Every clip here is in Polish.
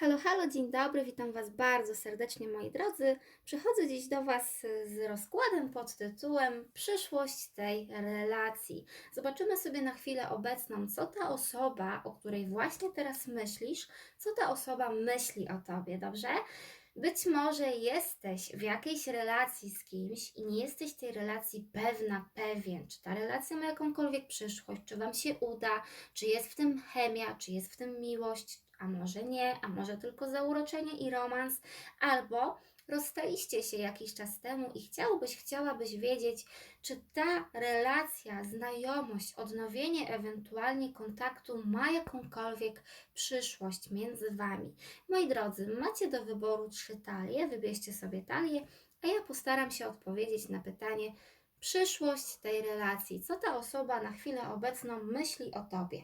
Halo, halo, dzień dobry, witam Was bardzo serdecznie, moi drodzy. Przychodzę dziś do Was z rozkładem pod tytułem Przyszłość tej relacji. Zobaczymy sobie na chwilę obecną, co ta osoba, o której właśnie teraz myślisz, co ta osoba myśli o Tobie, dobrze? Być może jesteś w jakiejś relacji z kimś i nie jesteś tej relacji pewna, pewien, czy ta relacja ma jakąkolwiek przyszłość, czy Wam się uda, czy jest w tym chemia, czy jest w tym miłość, a może nie, a może tylko zauroczenie i romans, albo rozstaliście się jakiś czas temu i chciałbyś, chciałabyś wiedzieć, czy ta relacja, znajomość, odnowienie ewentualnie kontaktu ma jakąkolwiek przyszłość między Wami. Moi drodzy, macie do wyboru trzy talie, wybierzcie sobie talię, a ja postaram się odpowiedzieć na pytanie, przyszłość tej relacji, co ta osoba na chwilę obecną myśli o Tobie.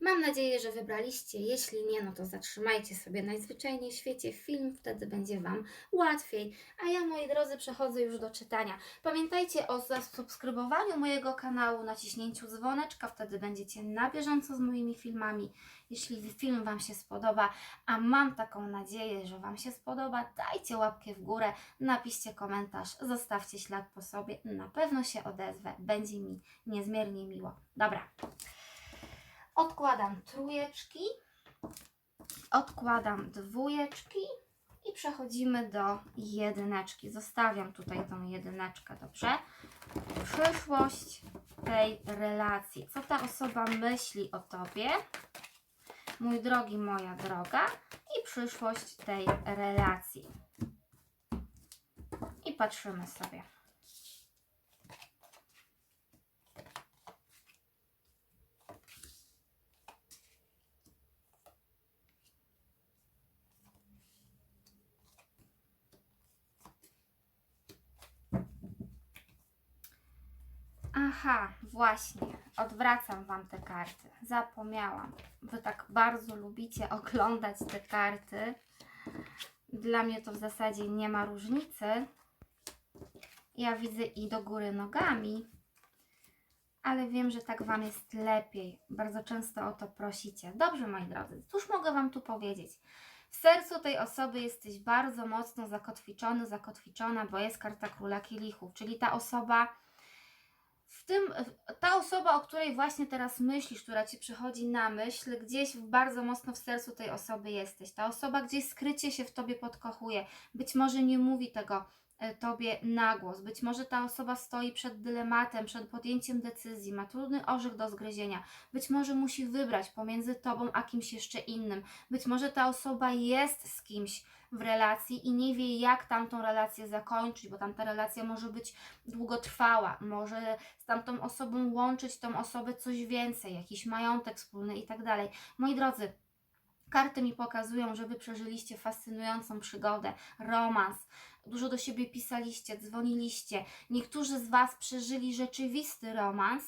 Mam nadzieję, że wybraliście. Jeśli nie, no to zatrzymajcie sobie najzwyczajniej w świecie film, wtedy będzie Wam łatwiej. A ja, moi drodzy, przechodzę już do czytania. Pamiętajcie o zasubskrybowaniu mojego kanału, naciśnięciu dzwoneczka, wtedy będziecie na bieżąco z moimi filmami. Jeśli film Wam się spodoba, a mam taką nadzieję, że Wam się spodoba, dajcie łapkę w górę, napiszcie komentarz, zostawcie ślad po sobie. Na pewno się odezwę. Będzie mi niezmiernie miło. Dobra. Odkładam trójeczki, odkładam dwójeczki i przechodzimy do jedyneczki. Zostawiam tutaj tą jedyneczkę, dobrze? Przyszłość tej relacji. Co ta osoba myśli o Tobie? Mój drogi, moja droga. I przyszłość tej relacji. I patrzymy sobie. Aha, właśnie, odwracam Wam te karty. Zapomniałam. Wy tak bardzo lubicie oglądać te karty. Dla mnie to w zasadzie nie ma różnicy. Ja widzę i do góry nogami, ale wiem, że tak Wam jest lepiej. Bardzo często o to prosicie. Dobrze, moi drodzy, cóż mogę Wam tu powiedzieć? W sercu tej osoby jesteś bardzo mocno zakotwiczony, zakotwiczona, bo jest karta króla kielichów, czyli ta osoba w tym, ta osoba, o której właśnie teraz myślisz, która ci przychodzi na myśl, gdzieś bardzo mocno w sercu tej osoby jesteś. Ta osoba gdzieś skrycie się w tobie podkochuje. Być może nie mówi tego tobie na głos. Być może ta osoba stoi przed dylematem, przed podjęciem decyzji, ma trudny orzech do zgryzienia. Być może musi wybrać pomiędzy tobą a kimś jeszcze innym. Być może ta osoba jest z kimś w relacji i nie wie, jak tamtą relację zakończyć, bo tamta relacja może być długotrwała, może z tamtą osobą łączyć tą osobę coś więcej, jakiś majątek wspólny i tak dalej. Moi drodzy, Karty mi pokazują, że Wy przeżyliście fascynującą przygodę, romans, dużo do siebie pisaliście, dzwoniliście. Niektórzy z Was przeżyli rzeczywisty romans,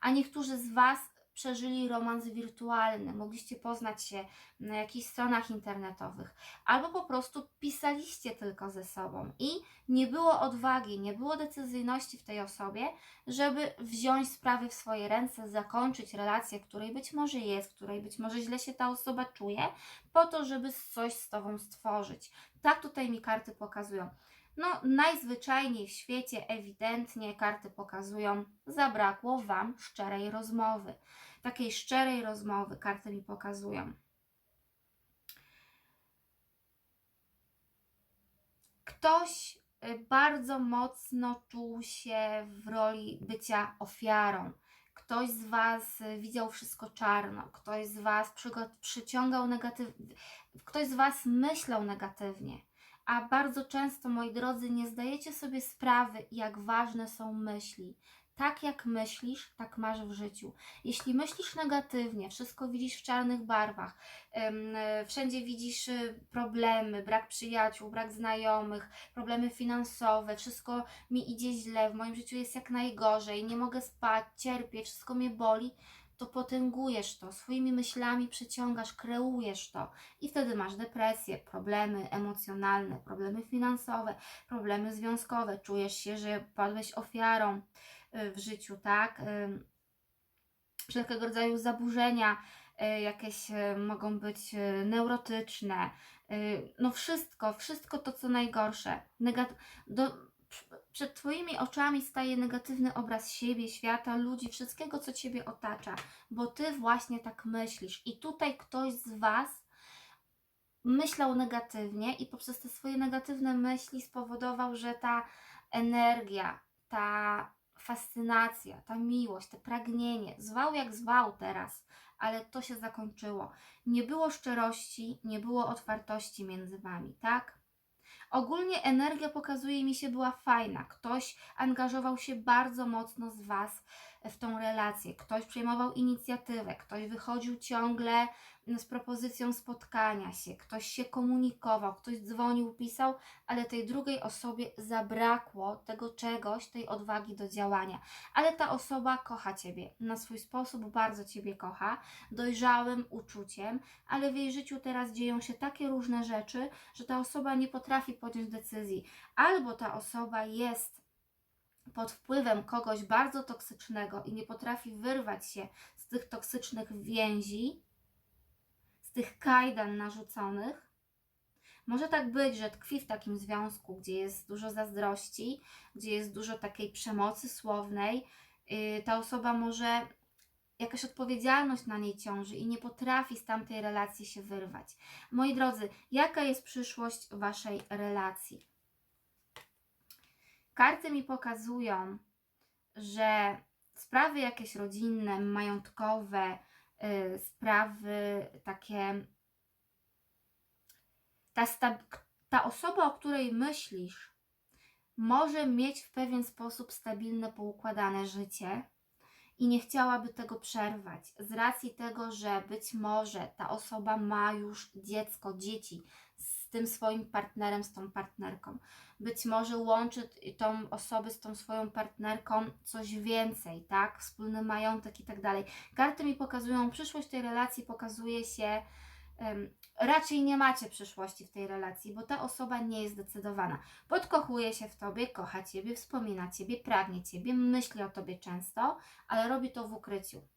a niektórzy z Was przeżyli romans wirtualny, mogliście poznać się na jakichś stronach internetowych, albo po prostu pisaliście tylko ze sobą i nie było odwagi, nie było decyzyjności w tej osobie, żeby wziąć sprawy w swoje ręce, zakończyć relację, której być może jest, której być może źle się ta osoba czuje, po to, żeby coś z Tobą stworzyć. Tak tutaj mi karty pokazują. No, najzwyczajniej w świecie ewidentnie karty pokazują, zabrakło Wam szczerej rozmowy. Takiej szczerej rozmowy karty mi pokazują. Ktoś y, bardzo mocno czuł się w roli bycia ofiarą. Ktoś z Was widział wszystko czarno, ktoś z Was przyciągał negatywnie, ktoś z Was myślał negatywnie a bardzo często, moi drodzy, nie zdajecie sobie sprawy, jak ważne są myśli. Tak jak myślisz, tak masz w życiu. Jeśli myślisz negatywnie, wszystko widzisz w czarnych barwach, wszędzie widzisz y, problemy, brak przyjaciół, brak znajomych, problemy finansowe, wszystko mi idzie źle, w moim życiu jest jak najgorzej, nie mogę spać, cierpię, wszystko mnie boli, to potęgujesz to, swoimi myślami przyciągasz, kreujesz to i wtedy masz depresję, problemy emocjonalne, problemy finansowe, problemy związkowe, czujesz się, że padłeś ofiarą y, w życiu, tak? Wszelkiego rodzaju zaburzenia y, jakieś y, mogą być y, neurotyczne, y, no wszystko, wszystko to co najgorsze. Negat- do, przed Twoimi oczami staje negatywny obraz siebie, świata, ludzi, wszystkiego co Ciebie otacza, bo Ty właśnie tak myślisz i tutaj ktoś z Was myślał negatywnie i poprzez te swoje negatywne myśli spowodował, że ta energia, ta fascynacja, ta miłość, to pragnienie, zwał jak zwał teraz, ale to się zakończyło. Nie było szczerości, nie było otwartości między wami, tak? Ogólnie energia pokazuje mi się była fajna. Ktoś angażował się bardzo mocno z Was w tą relację, ktoś przejmował inicjatywę, ktoś wychodził ciągle z propozycją spotkania się, ktoś się komunikował, ktoś dzwonił, pisał, ale tej drugiej osobie zabrakło tego czegoś, tej odwagi do działania. Ale ta osoba kocha Ciebie na swój sposób, bardzo Ciebie kocha, dojrzałym uczuciem, ale w jej życiu teraz dzieją się takie różne rzeczy, że ta osoba nie potrafi podjąć decyzji. Albo ta osoba jest pod wpływem kogoś bardzo toksycznego i nie potrafi wyrwać się z tych toksycznych więzi, z tych kajdan narzuconych. Może tak być, że tkwi w takim związku, gdzie jest dużo zazdrości, gdzie jest dużo takiej przemocy słownej. Yy, Ta osoba może jakaś odpowiedzialność na niej ciąży i nie potrafi z tamtej relacji się wyrwać. Moi drodzy, jaka jest przyszłość waszej relacji? Karty mi pokazują, że sprawy jakieś rodzinne, majątkowe, y, sprawy takie. Ta, ta osoba, o której myślisz, może mieć w pewien sposób stabilne, poukładane życie i nie chciałaby tego przerwać. Z racji tego, że być może ta osoba ma już dziecko, dzieci z tym swoim partnerem, z tą partnerką. Być może łączy tą osobę z tą swoją partnerką coś więcej, tak? Wspólny majątek i tak dalej. Karty mi pokazują, przyszłość tej relacji pokazuje się. em, raczej nie macie przyszłości w tej relacji, bo ta osoba nie jest zdecydowana. Podkochuje się w tobie, kocha ciebie, wspomina ciebie, pragnie ciebie, myśli o tobie często, ale robi to w ukryciu.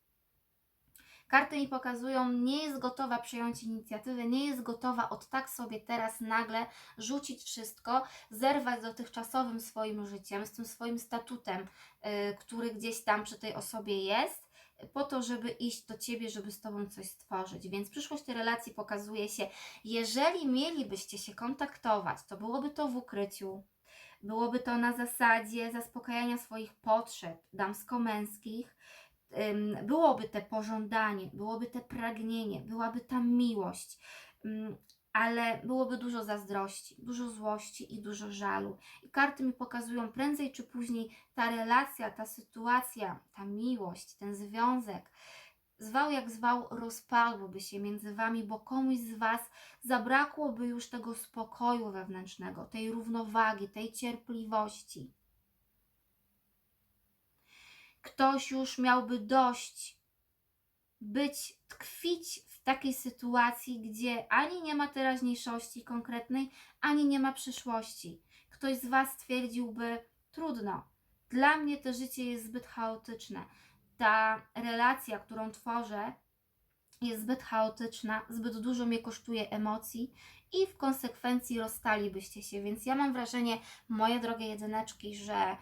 Karty mi pokazują, nie jest gotowa przyjąć inicjatywy, nie jest gotowa od tak sobie teraz nagle rzucić wszystko, zerwać z dotychczasowym swoim życiem, z tym swoim statutem, yy, który gdzieś tam przy tej osobie jest, po to, żeby iść do ciebie, żeby z tobą coś stworzyć. Więc przyszłość tej relacji pokazuje się, jeżeli mielibyście się kontaktować, to byłoby to w ukryciu, byłoby to na zasadzie zaspokajania swoich potrzeb damsko-męskich, byłoby te pożądanie, byłoby te pragnienie, byłaby ta miłość, ym, ale byłoby dużo zazdrości, dużo złości i dużo żalu. I karty mi pokazują, prędzej czy później ta relacja, ta sytuacja, ta miłość, ten związek, zwał jak zwał, rozpadłoby się między wami, bo komuś z was zabrakłoby już tego spokoju wewnętrznego, tej równowagi, tej cierpliwości. Ktoś już miałby dość być, tkwić w takiej sytuacji, gdzie ani nie ma teraźniejszości konkretnej, ani nie ma przyszłości. Ktoś z Was stwierdziłby, trudno, dla mnie to życie jest zbyt chaotyczne. Ta relacja, którą tworzę, jest zbyt chaotyczna, zbyt dużo mnie kosztuje emocji i w konsekwencji rozstalibyście się. Więc ja mam wrażenie, moje drogie jedyneczki, że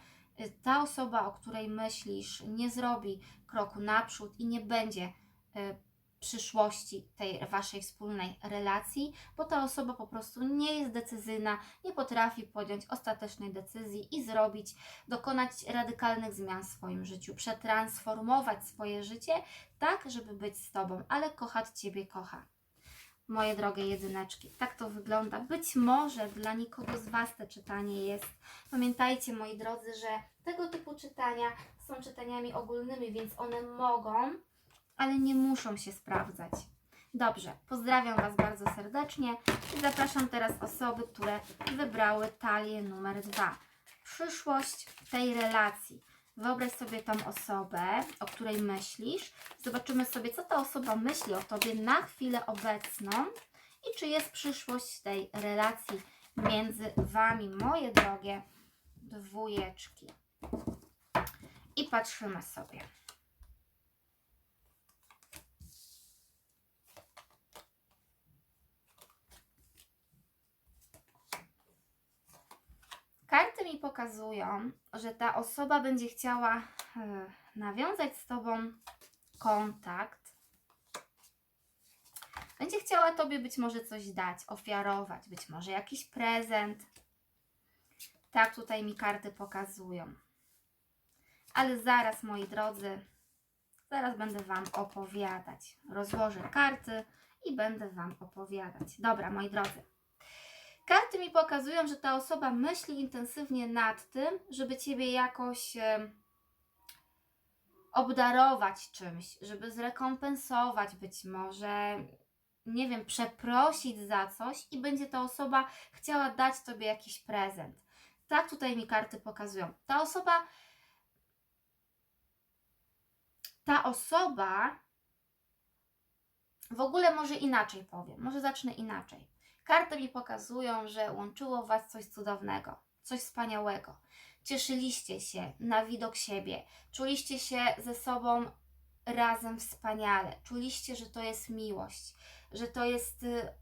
ta osoba, o której myślisz, nie zrobi kroku naprzód i nie będzie y, przyszłości tej waszej wspólnej relacji, bo ta osoba po prostu nie jest decyzyjna, nie potrafi podjąć ostatecznej decyzji i zrobić, dokonać radykalnych zmian w swoim życiu, przetransformować swoje życie tak, żeby być z tobą, ale kochać ciebie kocha. Moje drogie jedyneczki, tak to wygląda. Być może dla nikogo z Was te czytanie jest. Pamiętajcie, moi drodzy, że tego typu czytania są czytaniami ogólnymi, więc one mogą ale nie muszą się sprawdzać. Dobrze, pozdrawiam Was bardzo serdecznie i zapraszam teraz osoby, które wybrały talię numer dwa. Przyszłość tej relacji. Wyobraź sobie tą osobę, o której myślisz. Zobaczymy sobie, co ta osoba myśli o Tobie na chwilę obecną i czy jest przyszłość tej relacji między Wami, moje drogie dwójeczki. I patrzymy sobie. Mi pokazują, że ta osoba będzie chciała e, nawiązać z Tobą kontakt. Będzie chciała Tobie być może coś dać, ofiarować, być może jakiś prezent. Tak tutaj mi karty pokazują. Ale zaraz, moi drodzy, zaraz będę Wam opowiadać. Rozłożę karty i będę Wam opowiadać. Dobra, moi drodzy. Karty mi pokazują, że ta osoba myśli intensywnie nad tym, żeby Ciebie jakoś obdarować czymś, żeby zrekompensować być może, nie wiem, przeprosić za coś i będzie ta osoba chciała dać Tobie jakiś prezent. Tak tutaj mi karty pokazują. Ta osoba, ta osoba, w ogóle może inaczej powiem, może zacznę inaczej. Karty mi pokazują, że łączyło Was coś cudownego, coś wspaniałego. Cieszyliście się na widok siebie, czuliście się ze sobą razem wspaniale, czuliście, że to jest miłość, że to jest y,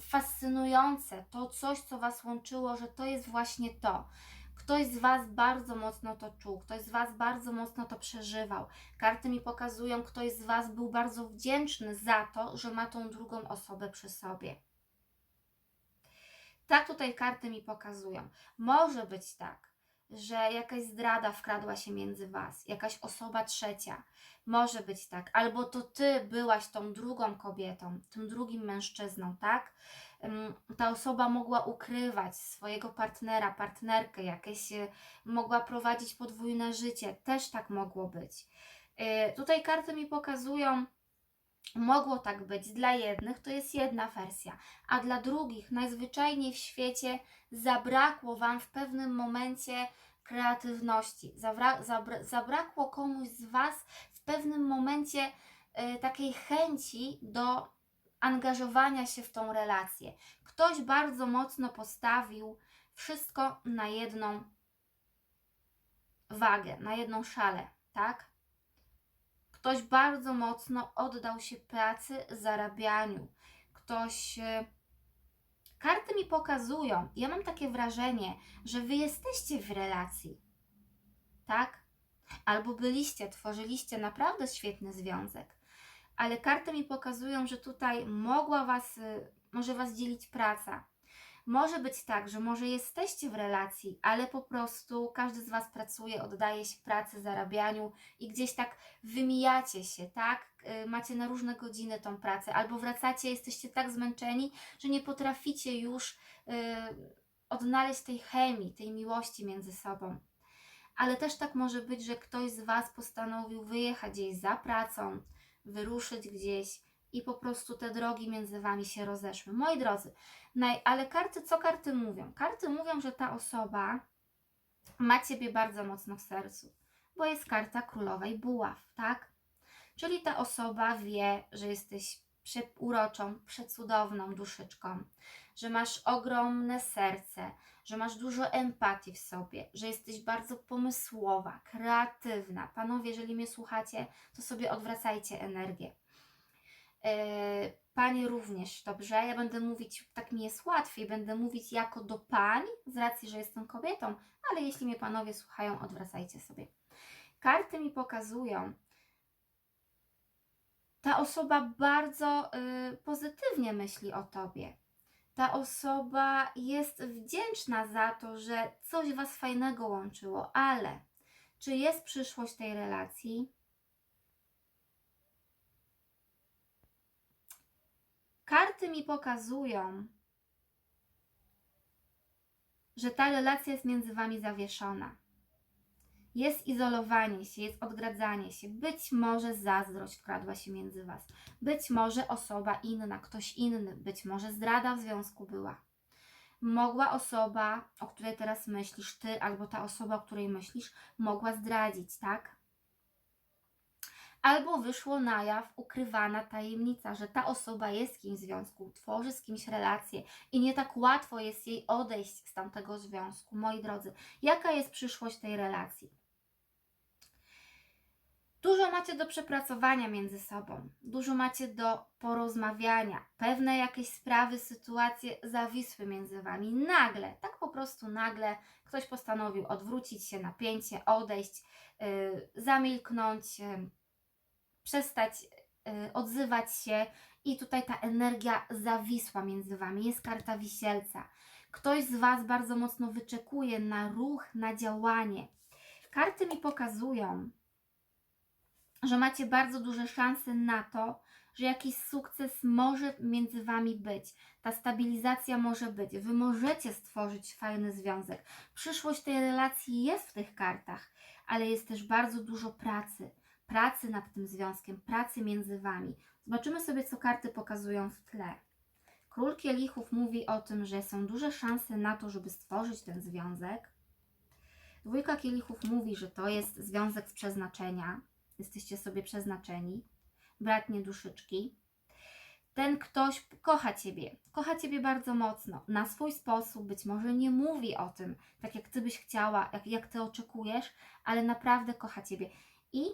fascynujące, to coś, co Was łączyło, że to jest właśnie to. Ktoś z Was bardzo mocno to czuł, ktoś z Was bardzo mocno to przeżywał. Karty mi pokazują, ktoś z Was był bardzo wdzięczny za to, że ma tą drugą osobę przy sobie. Tak tutaj karty mi pokazują. Może być tak, że jakaś zdrada wkradła się między Was, jakaś osoba trzecia. Może być tak, albo to Ty byłaś tą drugą kobietą, tym drugim mężczyzną, tak? Ta osoba mogła ukrywać swojego partnera, partnerkę, jakieś y, mogła prowadzić podwójne życie, też tak mogło być. Y, Tutaj karty mi pokazują, mogło tak być dla jednych, to jest jedna wersja, a dla drugich najzwyczajniej w świecie zabrakło Wam w pewnym momencie kreatywności, Zabra- zabra- zabrakło komuś z Was w pewnym momencie y, takiej chęci do angażowania się w tą relację. Ktoś bardzo mocno postawił wszystko na jedną wagę, na jedną szalę, tak? Ktoś bardzo mocno oddał się pracy, zarabianiu. Ktoś. e, Karty mi pokazują, ja mam takie wrażenie, że wy jesteście w relacji, tak? Albo byliście, tworzyliście naprawdę świetny związek, ale karty mi pokazują, że tutaj mogła was, y, może was dzielić praca. Może być tak, że może jesteście w relacji, ale po prostu każdy z Was pracuje, oddaje się pracy, zarabianiu i gdzieś tak wymijacie się, tak? Y, Macie na różne godziny tą pracę, albo wracacie, jesteście tak zmęczeni, że nie potraficie już y, odnaleźć tej chemii, tej miłości między sobą. Ale też tak może być, że ktoś z Was postanowił wyjechać gdzieś za pracą, wyruszyć gdzieś i po prostu te drogi między Wami się rozeszły. Moi drodzy, ale karty, co karty mówią? Karty mówią, że ta osoba ma Ciebie bardzo mocno w sercu, bo jest karta królowej buław, tak? Czyli ta osoba wie, że jesteś przeuroczą, przecudowną duszyczką, że masz ogromne serce, że masz dużo empatii w sobie, że jesteś bardzo pomysłowa, kreatywna. Panowie, jeżeli mnie słuchacie, to sobie odwracajcie energię. Yy, Panie również, dobrze? Ja będę mówić, tak mi jest łatwiej, będę mówić jako do pań, z racji, że jestem kobietą, ale jeśli mnie panowie słuchają, odwracajcie sobie. Karty mi pokazują, ta osoba bardzo y, pozytywnie myśli o tobie. Ta osoba jest wdzięczna za to, że coś was fajnego łączyło, ale czy jest przyszłość tej relacji? Karty mi pokazują, że ta relacja jest między wami zawieszona. Jest izolowanie się, jest odgradzanie się. Być może zazdrość wkradła się między was. Być może osoba inna, ktoś inny, być może zdrada w związku była. Mogła osoba, o której teraz myślisz, ty albo ta osoba, o której myślisz, mogła zdradzić, tak? Albo wyszło na jaw ukrywana tajemnica, że ta osoba jest w kimś związku, tworzy z kimś relację i nie tak łatwo jest jej odejść z tamtego związku. Moi drodzy, jaka jest przyszłość tej relacji? Dużo macie do przepracowania między sobą, dużo macie do porozmawiania. Pewne jakieś sprawy, sytuacje zawisły między wami. Nagle, tak po prostu nagle, ktoś postanowił odwrócić się napięcie, odejść, yy, zamilknąć, yy, przestać yy, odzywać się, i tutaj ta energia zawisła między wami. Jest karta wisielca. Ktoś z was bardzo mocno wyczekuje na ruch, na działanie. Karty mi pokazują, że macie bardzo duże szanse na to, że jakiś sukces może między Wami być. Ta stabilizacja może być. Wy możecie stworzyć fajny związek. Przyszłość tej relacji jest w tych kartach, ale jest też bardzo dużo pracy. Pracy nad tym związkiem, pracy między Wami. Zobaczymy sobie, co karty pokazują w tle. Król Kielichów mówi o tym, że są duże szanse na to, żeby stworzyć ten związek. Dwójka Kielichów mówi, że to jest związek z przeznaczenia. Jesteście sobie przeznaczeni. Bratnie duszyczki. Ten ktoś kocha Ciebie, kocha Ciebie bardzo mocno, na swój sposób, być może nie mówi o tym, tak jak Ty byś chciała, jak, jak Ty oczekujesz, ale naprawdę kocha Ciebie. I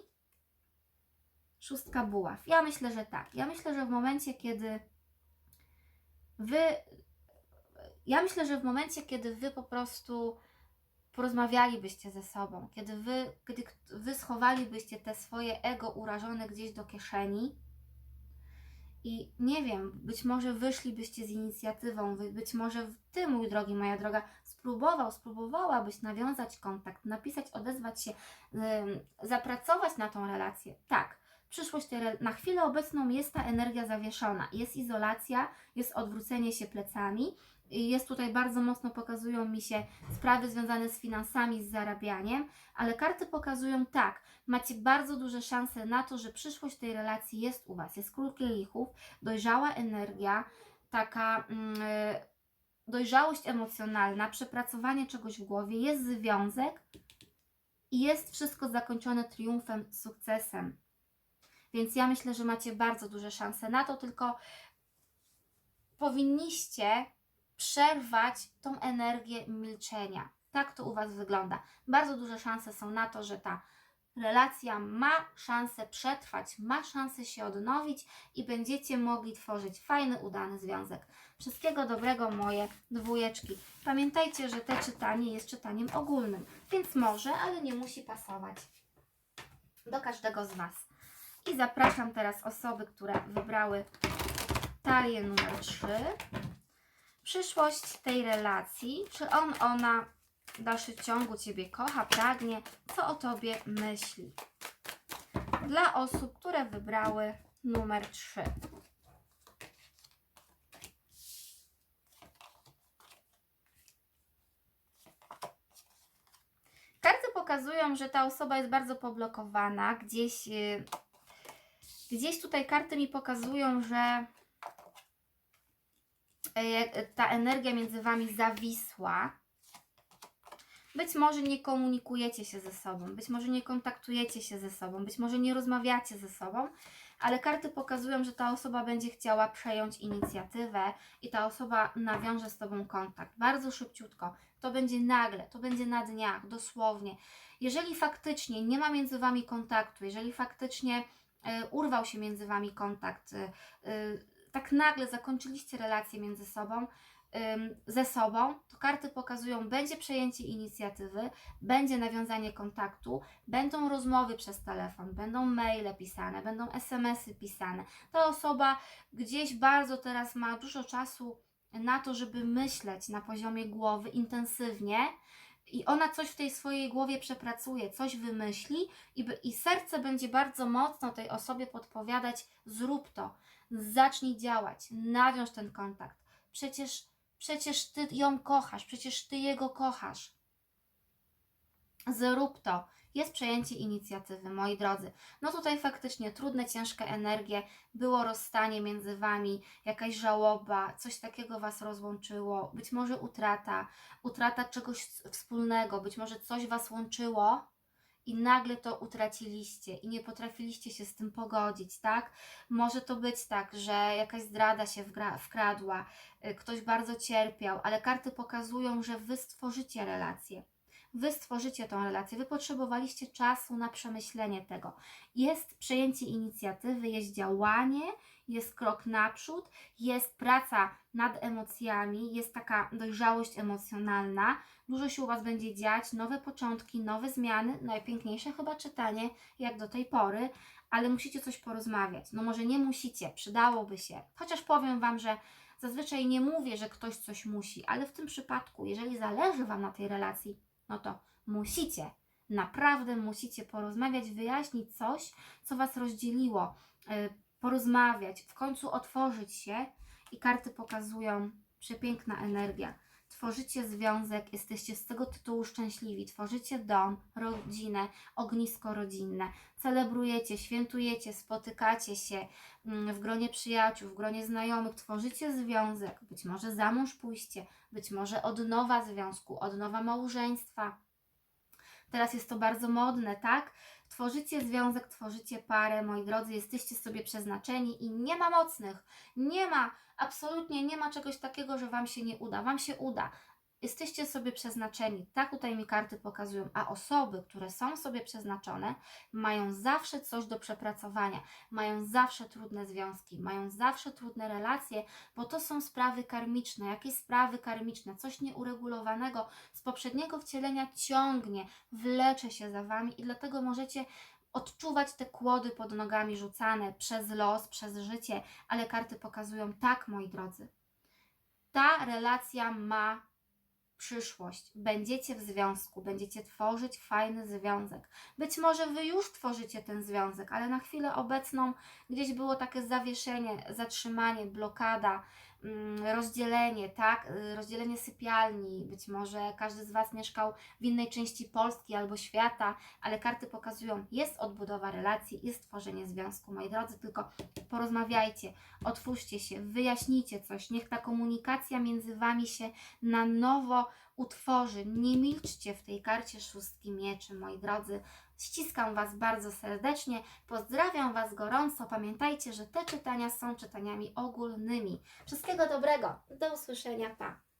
szóstka buław. Ja myślę, że tak. Ja myślę, że w momencie, kiedy Wy... Ja myślę, że w momencie, kiedy Wy po prostu porozmawialibyście ze sobą, kiedy wy, kiedy wy schowalibyście te swoje ego urażone gdzieś do kieszeni i nie wiem, być może wyszlibyście z inicjatywą, być może ty, mój drogi, moja droga, spróbował, spróbowałabyś nawiązać kontakt, napisać, odezwać się, zapracować na tą relację. Tak, przyszłość na chwilę obecną jest ta energia zawieszona, jest izolacja, jest odwrócenie się plecami, jest tutaj bardzo mocno pokazują mi się sprawy związane z finansami, z zarabianiem, ale karty pokazują tak, macie bardzo duże szanse na to, że przyszłość tej relacji jest u Was. Jest król kielichów, dojrzała energia, taka mm, y, dojrzałość emocjonalna, przepracowanie czegoś w głowie, jest związek i jest wszystko zakończone triumfem, sukcesem. Więc ja myślę, że macie bardzo duże szanse na to, tylko powinniście przerwać tą energię milczenia. Tak to u Was wygląda. Bardzo duże szanse są na to, że ta relacja ma szansę przetrwać, ma szansę się odnowić i będziecie mogli tworzyć fajny, udany związek. Wszystkiego dobrego, moje dwójeczki. Pamiętajcie, że te czytanie jest czytaniem ogólnym, więc może, ale nie musi pasować do każdego z Was. I zapraszam teraz osoby, które wybrały talię numer 3 przyszłość tej relacji, czy on, ona w dalszym ciągu Ciebie kocha, pragnie, co o Tobie myśli. Dla osób, które wybrały numer 3. Karty pokazują, że ta osoba jest bardzo poblokowana. Gdzieś, yy, gdzieś tutaj karty mi pokazują, że e, ta energia między Wami zawisła. Być może nie komunikujecie się ze sobą, być może nie kontaktujecie się ze sobą, być może nie rozmawiacie ze sobą, ale karty pokazują, że ta osoba będzie chciała przejąć inicjatywę i ta osoba nawiąże z Tobą kontakt bardzo szybciutko. To będzie nagle, to będzie na dniach, dosłownie. Jeżeli faktycznie nie ma między Wami kontaktu, jeżeli faktycznie urwał się między Wami kontakt, e, e, tak nagle zakończyliście relacje między sobą, ze sobą, to karty pokazują, będzie przejęcie inicjatywy, będzie nawiązanie kontaktu, będą rozmowy przez telefon, będą maile pisane, będą SMS-y pisane. Ta osoba gdzieś bardzo teraz ma dużo czasu na to, żeby myśleć na poziomie głowy intensywnie. I ona coś w tej swojej głowie przepracuje, coś wymyśli, i, by- i serce będzie bardzo mocno tej osobie podpowiadać: zrób to, zacznij działać, nawiąż ten kontakt. Przecież, przecież ty ją kochasz, przecież ty jego kochasz. Zrób to. Jest przejęcie inicjatywy, moi drodzy. No tutaj faktycznie trudne, ciężkie energie, było rozstanie między wami, jakaś żałoba, coś takiego was rozłączyło, być może utrata, utrata czegoś wspólnego, być może coś was łączyło, i nagle to utraciliście i nie potrafiliście się z tym pogodzić, tak? Może to być tak, że jakaś zdrada się wkradła, y, ktoś bardzo cierpiał, ale karty pokazują, że wy stworzycie relację. Wy stworzycie tą relację, Wy potrzebowaliście czasu na przemyślenie tego. Jest przejęcie inicjatywy, jest działanie, jest krok naprzód, jest praca nad emocjami, jest taka dojrzałość emocjonalna. Dużo się u Was będzie dziać, nowe początki, nowe zmiany. Najpiękniejsze chyba czytanie, jak do tej pory, ale musicie coś porozmawiać. No może nie musicie, przydałoby się. Chociaż powiem Wam, że zazwyczaj nie mówię, że ktoś coś musi, ale w tym przypadku, jeżeli zależy Wam na tej relacji, no to musicie, naprawdę musicie porozmawiać, wyjaśnić coś, co Was rozdzieliło, y, porozmawiać, w końcu otworzyć się i karty pokazują przepiękna energia. Tworzycie związek, jesteście z tego tytułu szczęśliwi, tworzycie dom, rodzinę, ognisko rodzinne, celebrujecie, świętujecie, spotykacie się mm, w gronie przyjaciół, w gronie znajomych, tworzycie związek, być może za mąż pójście, być może od nowa związku, od nowa małżeństwa. Teraz jest to bardzo modne, tak? Tworzycie związek, tworzycie parę, moi drodzy, jesteście sobie przeznaczeni i nie ma mocnych, nie ma, absolutnie nie ma czegoś takiego, że Wam się nie uda. Wam się uda. Jesteście sobie przeznaczeni, tak tutaj mi karty pokazują, a osoby, które są sobie przeznaczone, mają zawsze coś do przepracowania, mają zawsze trudne związki, mają zawsze trudne relacje, bo to są sprawy karmiczne, jakieś sprawy karmiczne, coś nieuregulowanego. Z poprzedniego wcielenia ciągnie, wlecze się za Wami i dlatego możecie odczuwać te kłody pod nogami rzucane przez los, przez życie, ale karty pokazują tak, moi drodzy. Ta relacja ma przyszłość. Będziecie w związku, będziecie tworzyć fajny związek. Być może Wy już tworzycie ten związek, ale na chwilę obecną gdzieś było takie zawieszenie, zatrzymanie, blokada, rozdzielenie, tak? Y, Rozdzielenie sypialni. Być może każdy z Was mieszkał w innej części Polski albo świata, ale karty pokazują, jest odbudowa relacji, jest tworzenie związku. Moi drodzy, tylko porozmawiajcie, otwórzcie się, wyjaśnijcie coś. Niech ta komunikacja między Wami się na nowo utworzy. Nie milczcie w tej karcie szóstki mieczy, moi drodzy. Ściskam Was bardzo serdecznie, pozdrawiam Was gorąco. Pamiętajcie, że te czytania są czytaniami ogólnymi. Wszystkiego dobrego, do usłyszenia, pa!